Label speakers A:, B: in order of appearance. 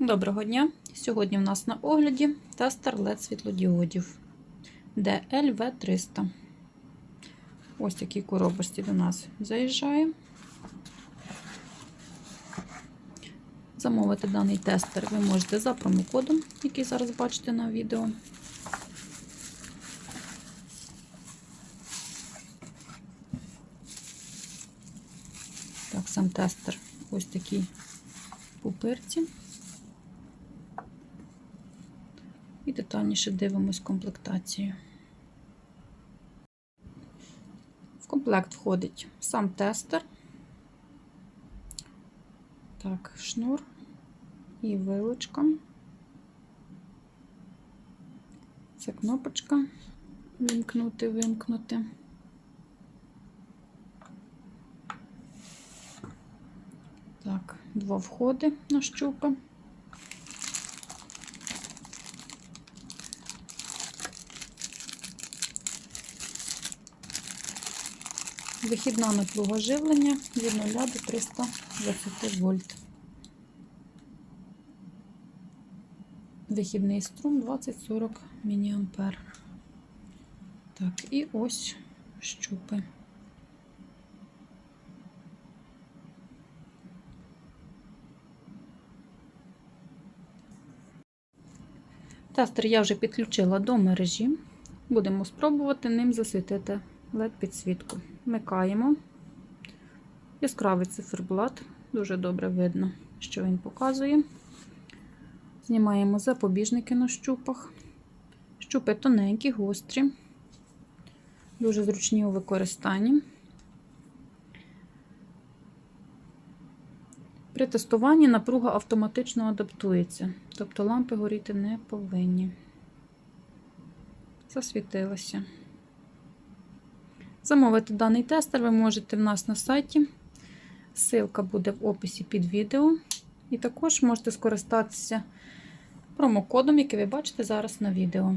A: Доброго дня! Сьогодні в нас на огляді тестер LED світлодіодів DLV300. Ось такий коробочці до нас заїжджає. Замовити даний тестер ви можете за промокодом, який зараз бачите на відео. Так, сам тестер ось такий пупирці. І детальніше дивимось комплектацію. В комплект входить сам тестер, так, шнур і вилочка. Це кнопочка вимкнути, вимкнути. Так, два входи на щупи. Вихідна напруга живлення від 0 до 320 вольт. Вихідний струм 20-40 мА. Так, і ось щупи. Тестер я вже підключила до мережі. Будемо спробувати ним засвітити LED-підсвітку. Вмикаємо. Яскравий циферблат, дуже добре видно, що він показує. Знімаємо запобіжники на щупах. Щупи тоненькі, гострі, дуже зручні у використанні. При тестуванні напруга автоматично адаптується, тобто лампи горіти не повинні. Засвітилося. Замовити даний тестер ви можете в нас на сайті. Ссылка буде в описі під відео. І також можете скористатися промокодом, який ви бачите зараз на відео.